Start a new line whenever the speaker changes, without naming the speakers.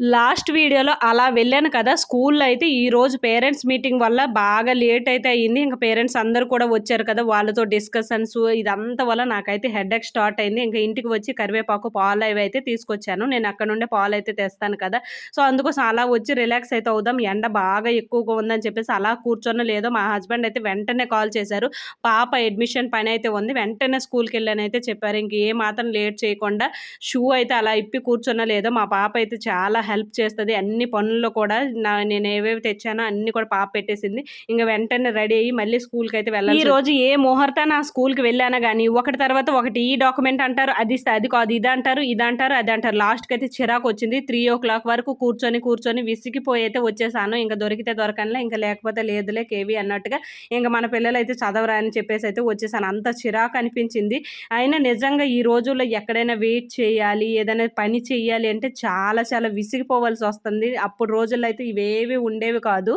Last వీడియోలో అలా వెళ్ళాను కదా స్కూల్లో అయితే ఈరోజు పేరెంట్స్ మీటింగ్ వల్ల బాగా లేట్ అయితే అయ్యింది. ఇంకా పేరెంట్స్ అందరూ కూడా వచ్చారు కదా వాళ్ళతో డిస్కషన్స్ ఇదంతా వల్ల నాకైతే హెడేక్ స్టార్ట్ అయింది. ఇంకా ఇంటికి వచ్చి కరివేపాకు పాలు అవి అయితే తీసుకొచ్చాను. నేను అక్కడ నుండే పాలు అయితే తెస్తాను కదా. సో అందుకోసం అలా వచ్చి రిలాక్స్ అయితే అవుదాం. ఎండ బాగా ఎక్కువగా ఉందని చెప్పేసి అలా కూర్చొని లేదో మా హస్బెండ్ అయితే వెంటనే కాల్ చేశారు. పాప అడ్మిషన్ పని అయితే ఉంది. వెంటనే స్కూల్కి వెళ్ళాను అయితే చెప్పారు. ఇంక ఏ మాత్రం లేట్ చేయకుండా షూ అయితే అలా ఇప్పి కూర్చొని లేదో మా పాప అయితే చాలా హెల్ప్ చేస్తుంది. అన్ని పనుల్లో కూడా నా నేను ఏవేవి తెచ్చానో అన్ని కూడా పాప పెట్టేసింది. ఇంకా వెంటనే రెడీ అయ్యి మళ్ళీ స్కూల్కి అయితే వెళ్ళాలి ఈ రోజు ఏ ముహూర్తాన ఆ స్కూల్కి వెళ్ళానా కానీ ఒకటి తర్వాత ఒకటి ఈ డాక్యుమెంట్ అంటారు అది ఇస్తే అది కాదు ఇది అంటారు ఇది అంటారు అది అంటారు. లాస్ట్కి అయితే చిరాకు వచ్చింది. త్రీ ఓ క్లాక్ వరకు కూర్చొని కూర్చొని విసిగిపోయి అయితే వచ్చేసాను. ఇంకా దొరికితే దొరకనిలే ఇంకా లేకపోతే లేదులే కేవి అన్నట్టుగా ఇంకా మన పిల్లలు అయితే చదవరా అని చెప్పేసి అయితే వచ్చేసాను. అంత చిరాకు అనిపించింది. అయినా నిజంగా ఈ రోజుల్లో ఎక్కడైనా వెయిట్ చేయాలి ఏదైనా పని చేయాలి అంటే చాలా చాలా విసిగిపోవాల్సి వస్తుంది. అప్పుడు రోజుల్లో అయితే ఇవేవి ఉండేవి కాదు.